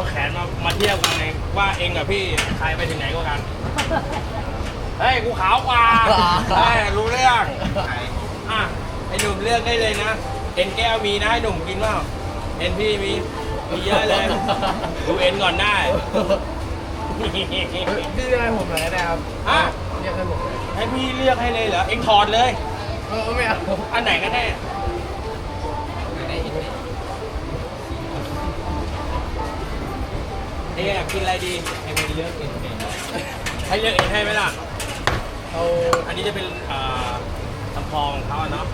เอาแขนมามาเทียบกันไงว่าเองกับพี่ใครไปถึงไหนกว่ากัน เฮ้ยกูขาวกว่าเฮ้ยรู้เรื่องอะไอ้หนุ่มเลือกได้เลยนะ เอ็นแก้วมีนะไอ้หนุ่มกินเปล่าเอ็นพี่มีมีเยอะเลยดูเอ็นก่อนได้พี่เรียกให้ผมหน่อยนะครับอะเรียกให้ผมหน่อยให้พี่เลือกให้เลยเหรอเอ็งถอดเลยเออไม่เอาอันไหนกันแน่ เอ๊ะกินอะไรดีให้เป็นเลือกเองเป็นให้เลือกเองให้ไหมล่ะเอาอันนี้จะเป็นอ่าลำพองของเขาอะเนาะ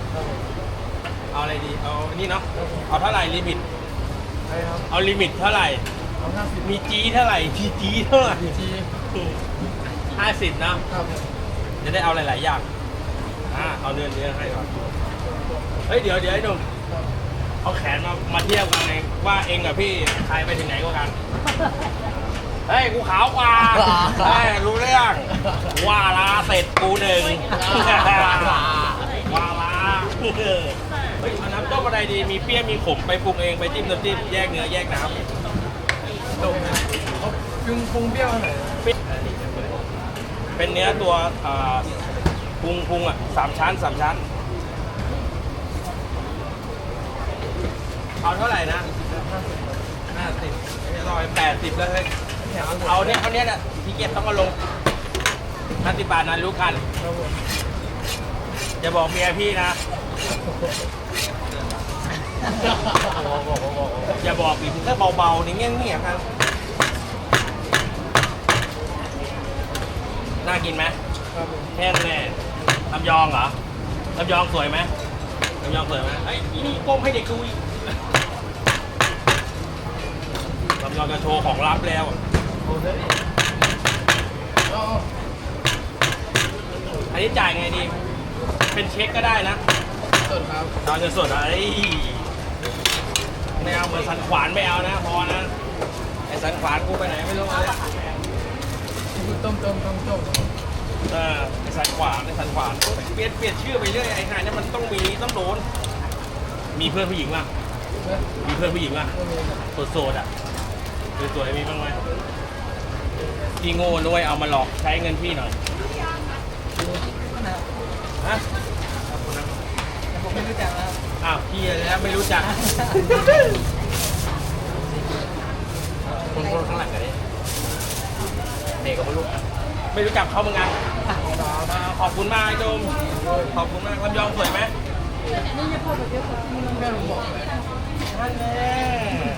เอาอะไรดีเอาอันนี้เนาะเอาเท่าไหร่ลิมิตอะไรครับเอาลิมิตเท่าไหร่เอาห้าสิบมีจีเท่าไหร่ทีจีเท่าไหร่ ทีห้าสิบนะ ครับจะได้เอาหลาย ๆ อย่าง อ่า เอาเนื้อเนื้อให้ก่อน เฮ้ย เดี๋ยวเดี๋ยวไอ้หนุ่ม เอาแขนมามาเทียบกันไงว่าเองกับพี่ใครไปถึงไหนกว่ากัน เฮ้ยกูขาวกว่าเฮ้ยรู้เรื่อง ว่าลาเสร็จกูหนึ่งว่าลาเฮ้ยเอาน้ำต้มอะไรดีมีเปรี้ยวมีขมไปปรุงเองไปจิ้มน้ำจิ้มแยกเนื้อแยกน้ำจบนะเอาปรุงปรุงเปรี้ยวหน่อยเป็นเนื้อตัวอ่าพุงพุงอะสามชั้นสามชั้น เอาเท่าไหร่นะห้าสิบห้าสิบร้อยแปดสิบแล้วเฮ้ยเอาเนี่ยเอาเนี่ยน่ะพี่เกียรติต้องมาลงห้าสิบบาทนะรู้กันครับผมจะบอกเมียพี่นะอกบอกบอกบอกอย่าบอกอีกถ้าเบาๆนี่เงี้ยเงียครับ น่ากินไหมแค่นั้นแน่ลำยองเหรอลำยองสวยไหมลำยองสวยไหมไอ้ยนี่ก้มให้เด็กดูอีกลำยอง จะโชว์ของลับแล้วอันนี้จ่ายไงดี เป็นเช็คก็ได้นะสดครับเราจะสดอะไรไม่เอาเหมือนสันขวานไม่เอานะพอนะไอ้สันขวานกูไปไหนไม่รู้เลยต้มต้มต้มต้มเออไอ้สันขวานไอ้สันขวานเปลี่ยนเปลี่ยนชื่อไปเรื่อยไอ้หาเนี่ยมันต้องมีต้องโดน มีเพื่อนผู้หญิงป่ะมีเพื่อนผู้หญิงป่ะไม่มีนะโสดๆอะ สวยๆมีบ้างไหมพี่โง่ด้วยเอามาหลอกใช้เงินพี่หน่อยฮะขอบคุณนะผมไม่รู้จักนะครับอ้าวพี่แล้วไม่รู้จัก คนคนข้างหลังกันดิเด็กก็ไม่รู้ไม่รู้จักเขาเหมือนกันอ่าขอบคุณมากไอ้โดมขอบคุณมากลำยองสวยไหมแม่ผมบอกเลยนั่นแหละ